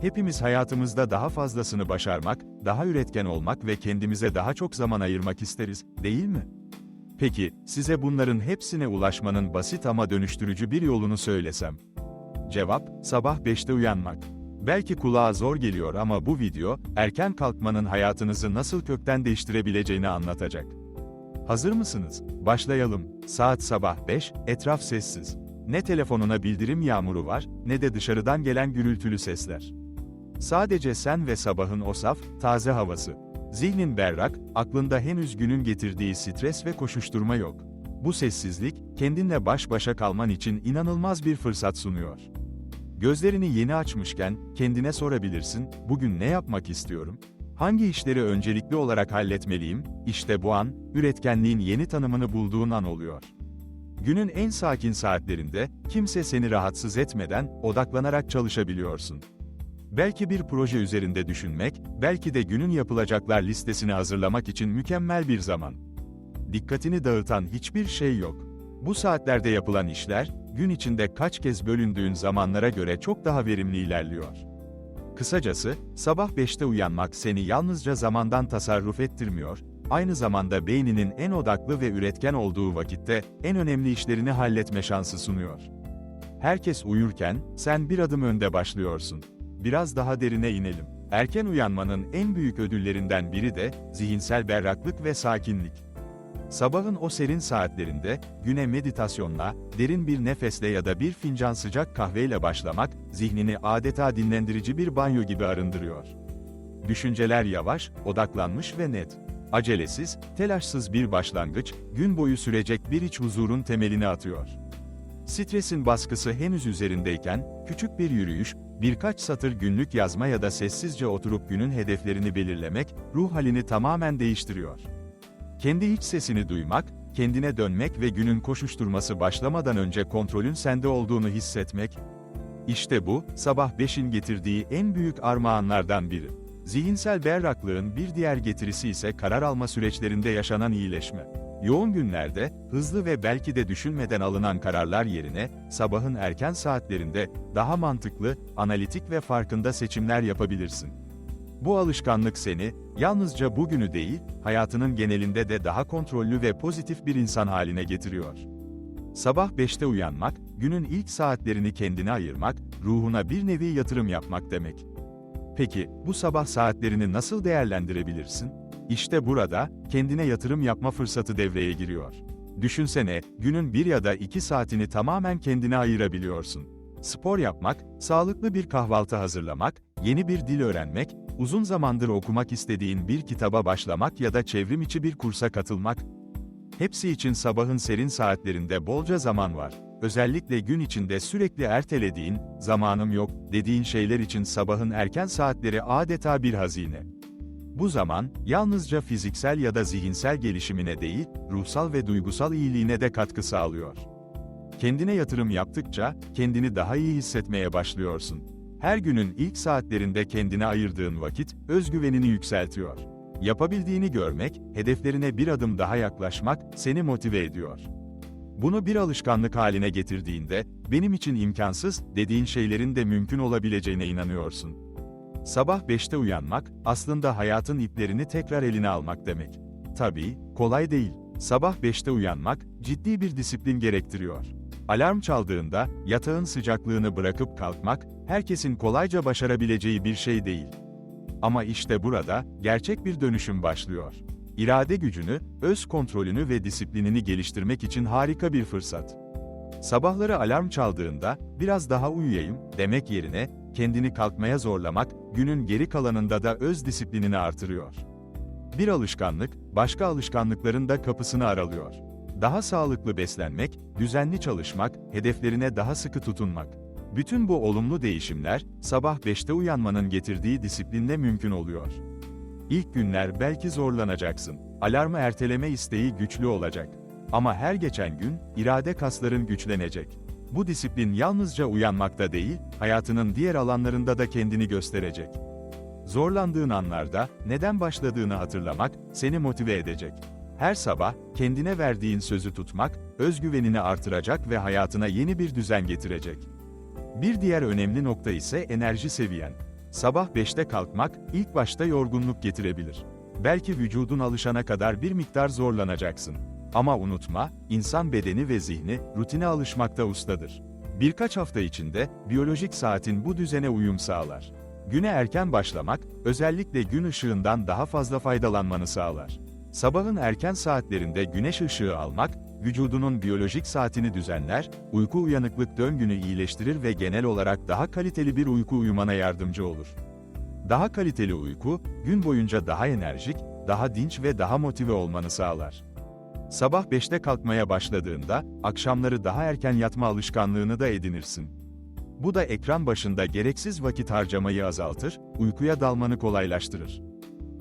Hepimiz hayatımızda daha fazlasını başarmak, daha üretken olmak ve kendimize daha çok zaman ayırmak isteriz, değil mi? Peki, size bunların hepsine ulaşmanın basit ama dönüştürücü bir yolunu söylesem. Cevap, sabah 5'te uyanmak. Belki kulağa zor geliyor ama bu video, erken kalkmanın hayatınızı nasıl kökten değiştirebileceğini anlatacak. Hazır mısınız? Başlayalım. Saat sabah 5, etraf sessiz. Ne telefonuna bildirim yağmuru var, ne de dışarıdan gelen gürültülü sesler. Sadece sen ve sabahın o saf, taze havası. Zihnin berrak, aklında henüz günün getirdiği stres ve koşuşturma yok. Bu sessizlik, kendinle baş başa kalman için inanılmaz bir fırsat sunuyor. Gözlerini yeni açmışken, kendine sorabilirsin, bugün ne yapmak istiyorum? Hangi işleri öncelikli olarak halletmeliyim? İşte bu an, üretkenliğin yeni tanımını bulduğun an oluyor. Günün en sakin saatlerinde, kimse seni rahatsız etmeden, odaklanarak çalışabiliyorsun. Belki bir proje üzerinde düşünmek, belki de günün yapılacaklar listesini hazırlamak için mükemmel bir zaman. Dikkatini dağıtan hiçbir şey yok. Bu saatlerde yapılan işler, gün içinde kaç kez bölündüğün zamanlara göre çok daha verimli ilerliyor. Kısacası, sabah 5'te uyanmak seni yalnızca zamandan tasarruf ettirmiyor, aynı zamanda beyninin en odaklı ve üretken olduğu vakitte en önemli işlerini halletme şansı sunuyor. Herkes uyurken, sen bir adım önde başlıyorsun. Biraz daha derine inelim. Erken uyanmanın en büyük ödüllerinden biri de zihinsel berraklık ve sakinlik. Sabahın o serin saatlerinde, güne meditasyonla, derin bir nefesle ya da bir fincan sıcak kahveyle başlamak, zihnini adeta dinlendirici bir banyo gibi arındırıyor. Düşünceler yavaş, odaklanmış ve net. Acelesiz, telaşsız bir başlangıç, gün boyu sürecek bir iç huzurun temelini atıyor. Stresin baskısı henüz üzerindeyken, küçük bir yürüyüş, birkaç satır günlük yazma ya da sessizce oturup günün hedeflerini belirlemek, ruh halini tamamen değiştiriyor. Kendi iç sesini duymak, kendine dönmek ve günün koşuşturması başlamadan önce kontrolün sende olduğunu hissetmek, işte bu, sabah 5'in getirdiği en büyük armağanlardan biri. Zihinsel berraklığın bir diğer getirisi ise karar alma süreçlerinde yaşanan iyileşme. Yoğun günlerde, hızlı ve belki de düşünmeden alınan kararlar yerine, sabahın erken saatlerinde, daha mantıklı, analitik ve farkında seçimler yapabilirsin. Bu alışkanlık seni, yalnızca bugünü değil, hayatının genelinde de daha kontrollü ve pozitif bir insan haline getiriyor. Sabah 5'te uyanmak, günün ilk saatlerini kendine ayırmak, ruhuna bir nevi yatırım yapmak demek. Peki, bu sabah saatlerini nasıl değerlendirebilirsin? İşte burada, kendine yatırım yapma fırsatı devreye giriyor. Düşünsene, günün bir ya da iki saatini tamamen kendine ayırabiliyorsun. Spor yapmak, sağlıklı bir kahvaltı hazırlamak, yeni bir dil öğrenmek, uzun zamandır okumak istediğin bir kitaba başlamak ya da çevrim içi bir kursa katılmak. Hepsi için sabahın serin saatlerinde bolca zaman var. Özellikle gün içinde sürekli ertelediğin, zamanım yok dediğin şeyler için sabahın erken saatleri adeta bir hazine. Bu zaman, yalnızca fiziksel ya da zihinsel gelişimine değil, ruhsal ve duygusal iyiliğine de katkı sağlıyor. Kendine yatırım yaptıkça, kendini daha iyi hissetmeye başlıyorsun. Her günün ilk saatlerinde kendine ayırdığın vakit, özgüvenini yükseltiyor. Yapabildiğini görmek, hedeflerine bir adım daha yaklaşmak, seni motive ediyor. Bunu bir alışkanlık haline getirdiğinde, benim için imkansız dediğin şeylerin de mümkün olabileceğine inanıyorsun. Sabah 5'te uyanmak, aslında hayatın iplerini tekrar eline almak demek. Tabii, kolay değil. Sabah 5'te uyanmak, ciddi bir disiplin gerektiriyor. Alarm çaldığında, yatağın sıcaklığını bırakıp kalkmak, herkesin kolayca başarabileceği bir şey değil. Ama işte burada, gerçek bir dönüşüm başlıyor. İrade gücünü, öz kontrolünü ve disiplinini geliştirmek için harika bir fırsat. Sabahları alarm çaldığında, biraz daha uyuyayım, demek yerine, kendini kalkmaya zorlamak, günün geri kalanında da öz disiplinini artırıyor. Bir alışkanlık, başka alışkanlıkların da kapısını aralıyor. Daha sağlıklı beslenmek, düzenli çalışmak, hedeflerine daha sıkı tutunmak. Bütün bu olumlu değişimler, sabah 5'te uyanmanın getirdiği disiplinle mümkün oluyor. İlk günler belki zorlanacaksın. Alarmı erteleme isteği güçlü olacak. Ama her geçen gün, irade kasların güçlenecek. Bu disiplin yalnızca uyanmakta değil, hayatının diğer alanlarında da kendini gösterecek. Zorlandığın anlarda, neden başladığını hatırlamak, seni motive edecek. Her sabah, kendine verdiğin sözü tutmak, özgüvenini artıracak ve hayatına yeni bir düzen getirecek. Bir diğer önemli nokta ise enerji seviyen. Sabah 5'te kalkmak ilk başta yorgunluk getirebilir. Belki vücudun alışana kadar bir miktar zorlanacaksın. Ama unutma, insan bedeni ve zihni rutine alışmakta ustadır. Birkaç hafta içinde biyolojik saatin bu düzene uyum sağlar. Güne erken başlamak, özellikle gün ışığından daha fazla faydalanmanı sağlar. Sabahın erken saatlerinde güneş ışığı almak, vücudunun biyolojik saatini düzenler, uyku uyanıklık döngünü iyileştirir ve genel olarak daha kaliteli bir uyku uyumana yardımcı olur. Daha kaliteli uyku, gün boyunca daha enerjik, daha dinç ve daha motive olmanı sağlar. Sabah 5'te kalkmaya başladığında, akşamları daha erken yatma alışkanlığını da edinirsin. Bu da ekran başında gereksiz vakit harcamayı azaltır, uykuya dalmanı kolaylaştırır.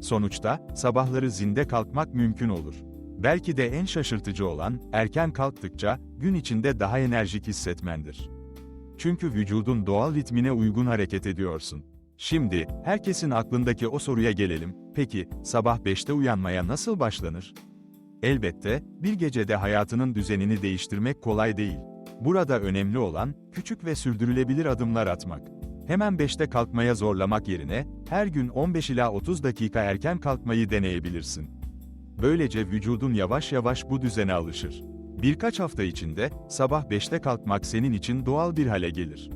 Sonuçta, sabahları zinde kalkmak mümkün olur. Belki de en şaşırtıcı olan, erken kalktıkça, gün içinde daha enerjik hissetmendir. Çünkü vücudun doğal ritmine uygun hareket ediyorsun. Şimdi, herkesin aklındaki o soruya gelelim, peki, sabah 5'te uyanmaya nasıl başlanır? Elbette, bir gecede hayatının düzenini değiştirmek kolay değil. Burada önemli olan, küçük ve sürdürülebilir adımlar atmak. Hemen 5'te kalkmaya zorlamak yerine, her gün 15 ila 30 dakika erken kalkmayı deneyebilirsin. Böylece vücudun yavaş yavaş bu düzene alışır. Birkaç hafta içinde, sabah 5'te kalkmak senin için doğal bir hale gelir.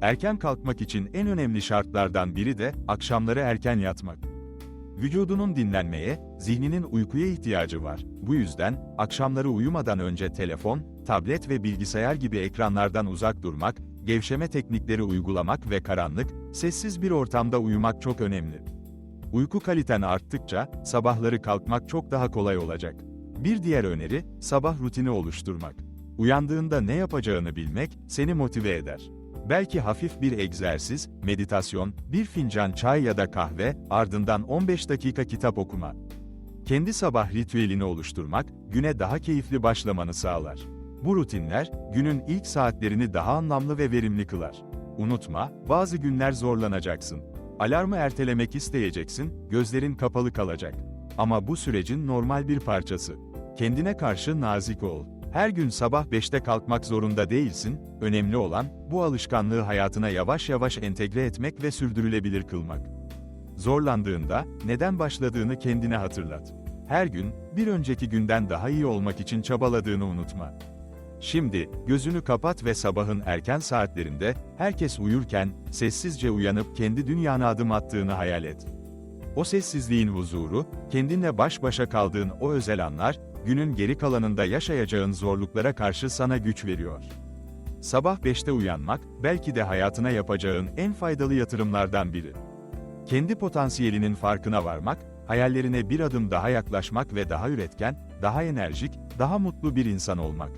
Erken kalkmak için en önemli şartlardan biri de, akşamları erken yatmak. Vücudunun dinlenmeye, zihninin uykuya ihtiyacı var. Bu yüzden, akşamları uyumadan önce telefon, tablet ve bilgisayar gibi ekranlardan uzak durmak, gevşeme teknikleri uygulamak ve karanlık, sessiz bir ortamda uyumak çok önemli. Uyku kaliten arttıkça, sabahları kalkmak çok daha kolay olacak. Bir diğer öneri, sabah rutini oluşturmak. Uyandığında ne yapacağını bilmek, seni motive eder. Belki hafif bir egzersiz, meditasyon, bir fincan çay ya da kahve, ardından 15 dakika kitap okuma. Kendi sabah ritüelini oluşturmak, güne daha keyifli başlamanı sağlar. Bu rutinler, günün ilk saatlerini daha anlamlı ve verimli kılar. Unutma, bazı günler zorlanacaksın. Alarmı ertelemek isteyeceksin, gözlerin kapalı kalacak. Ama bu sürecin normal bir parçası. Kendine karşı nazik ol. Her gün sabah 5'te kalkmak zorunda değilsin, önemli olan, bu alışkanlığı hayatına yavaş yavaş entegre etmek ve sürdürülebilir kılmak. Zorlandığında, neden başladığını kendine hatırlat. Her gün, bir önceki günden daha iyi olmak için çabaladığını unutma. Şimdi, gözünü kapat ve sabahın erken saatlerinde, herkes uyurken, sessizce uyanıp kendi dünyana adım attığını hayal et. O sessizliğin huzuru, kendinle baş başa kaldığın o özel anlar, günün geri kalanında yaşayacağın zorluklara karşı sana güç veriyor. Sabah 5'te uyanmak, belki de hayatına yapacağın en faydalı yatırımlardan biri. Kendi potansiyelinin farkına varmak, hayallerine bir adım daha yaklaşmak ve daha üretken, daha enerjik, daha mutlu bir insan olmak.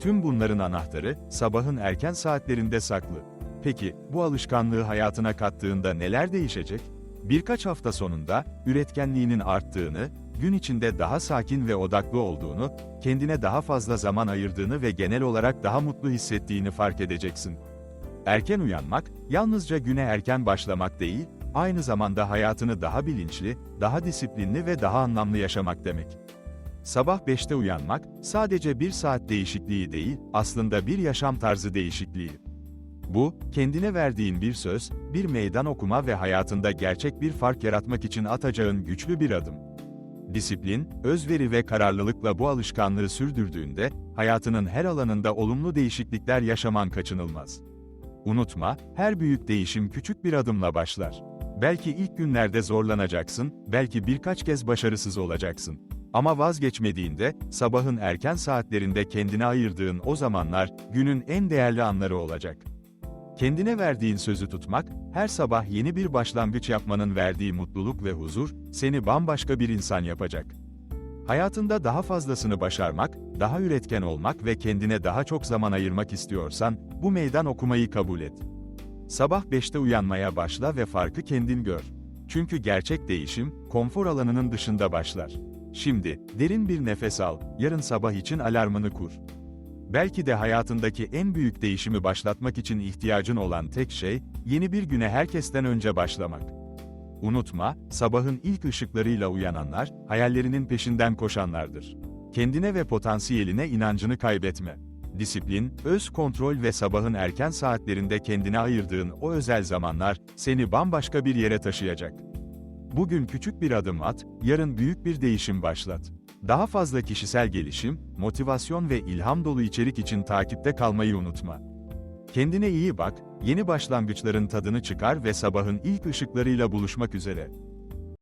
Tüm bunların anahtarı, sabahın erken saatlerinde saklı. Peki, bu alışkanlığı hayatına kattığında neler değişecek? Birkaç hafta sonunda, üretkenliğinin arttığını, gün içinde daha sakin ve odaklı olduğunu, kendine daha fazla zaman ayırdığını ve genel olarak daha mutlu hissettiğini fark edeceksin. Erken uyanmak, yalnızca güne erken başlamak değil, aynı zamanda hayatını daha bilinçli, daha disiplinli ve daha anlamlı yaşamak demek. Sabah 5'te uyanmak, sadece bir saat değişikliği değil, aslında bir yaşam tarzı değişikliği. Bu, kendine verdiğin bir söz, bir meydan okuma ve hayatında gerçek bir fark yaratmak için atacağın güçlü bir adım. Disiplin, özveri ve kararlılıkla bu alışkanlığı sürdürdüğünde, hayatının her alanında olumlu değişiklikler yaşaman kaçınılmaz. Unutma, her büyük değişim küçük bir adımla başlar. Belki ilk günlerde zorlanacaksın, belki birkaç kez başarısız olacaksın. Ama vazgeçmediğinde, sabahın erken saatlerinde kendine ayırdığın o zamanlar, günün en değerli anları olacak. Kendine verdiğin sözü tutmak, her sabah yeni bir başlangıç yapmanın verdiği mutluluk ve huzur, seni bambaşka bir insan yapacak. Hayatında daha fazlasını başarmak, daha üretken olmak ve kendine daha çok zaman ayırmak istiyorsan, bu meydan okumayı kabul et. Sabah 5'te uyanmaya başla ve farkı kendin gör. Çünkü gerçek değişim, konfor alanının dışında başlar. Şimdi, derin bir nefes al, yarın sabah için alarmını kur. Belki de hayatındaki en büyük değişimi başlatmak için ihtiyacın olan tek şey, yeni bir güne herkesten önce başlamak. Unutma, sabahın ilk ışıklarıyla uyananlar, hayallerinin peşinden koşanlardır. Kendine ve potansiyeline inancını kaybetme. Disiplin, öz kontrol ve sabahın erken saatlerinde kendine ayırdığın o özel zamanlar seni bambaşka bir yere taşıyacak. Bugün küçük bir adım at, yarın büyük bir değişim başlat. Daha fazla kişisel gelişim, motivasyon ve ilham dolu içerik için takipte kalmayı unutma. Kendine iyi bak, yeni başlangıçların tadını çıkar ve sabahın ilk ışıklarıyla buluşmak üzere.